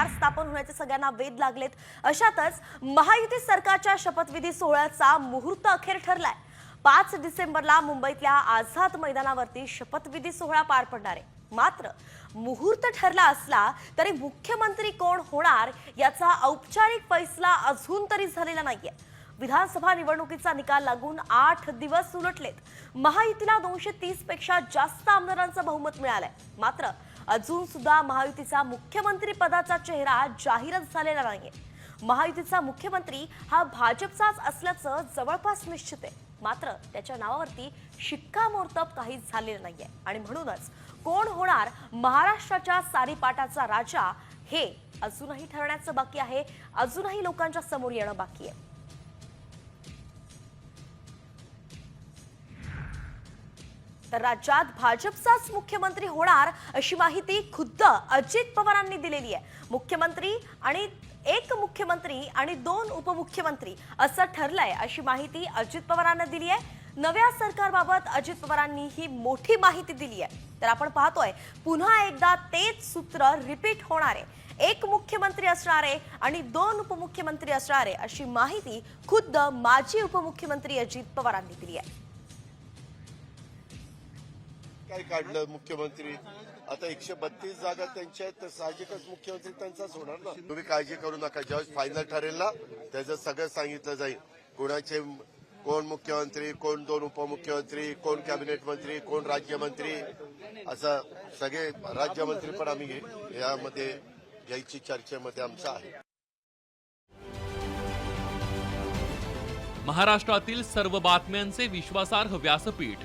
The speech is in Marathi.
सरकार स्थापन होण्याचे सगळ्यांना वेध लागलेत. अशातच महायुती सरकारच्या शपथविधी सोहळ्याचा मुहूर्त अखेर ठरलाय. पाच डिसेंबरला मुंबईतल्या आझाद मैदानावरती शपथविधी सोहळा पार पडणार आहे. मात्र मुहूर्त ठरला असला तरी मुख्यमंत्री कोण होणार याचा औपचारिक फैसला अजून तरी झालेला नाहीये. विधानसभा निवडणुकीचा निकाल लागून आठ दिवस उलटलेत. महायुतीला दोनशे तीसपेक्षा जास्त आमदारांचं बहुमत मिळालंय. मात्र अजून सुद्धा महायुतीचा मुख्यमंत्री पदाचा चेहरा जाहीरच झालेला नाहीये. महायुतीचा मुख्यमंत्री हा भाजपचाच असल्याचं जवळपास निश्चित आहे. मात्र त्याच्या नावावरती शिक्कामोर्तब काही झालेलं नाहीये. आणि म्हणूनच कोण होणार महाराष्ट्राच्या सारीपाटाचा राजा हे अजूनही ठरण्याचं बाकी आहे. अजूनही लोकांच्या समोर येणं बाकी आहे. तर राज्यात भाजपचाच मुख्यमंत्री होणार अशी माहिती खुद्द अजित पवारांनी दिलेली आहे. मुख्यमंत्री आणि एक मुख्यमंत्री आणि दोन उपमुख्यमंत्री असं ठरलंय अशी माहिती अजित पवारांना दिली आहे. नव्या सरकारबाबत अजित पवारांनी ही मोठी माहिती दिली आहे. तर आपण पाहतोय पुन्हा एकदा तेच सूत्र रिपीट होणार आहे. एक मुख्यमंत्री असणारे आणि दोन उपमुख्यमंत्री असणारे अशी माहिती खुद्द माजी उपमुख्यमंत्री अजित पवारांनी दिली आहे. काय काढलं मुख्यमंत्री? आता एकशे बत्तीस जागा त्यांच्या आहेत तर साहजिकच मुख्यमंत्री त्यांचाच होणार ना? तुम्ही काळजी करू नका ज्यावेळेस फायनल ठरेल ना त्याचं सगळं सांगितलं जाईल. कोणाचे कोण मुख्यमंत्री कोण दोन उपमुख्यमंत्री कोण कॅबिनेट मंत्री कोण राज्यमंत्री असं सगळे राज्यमंत्री पण आम्ही यामध्ये घ्यायची चर्चेमध्ये आमचं आहे. महाराष्ट्रातील सर्व बातम्यांचे विश्वासार्ह व्यासपीठ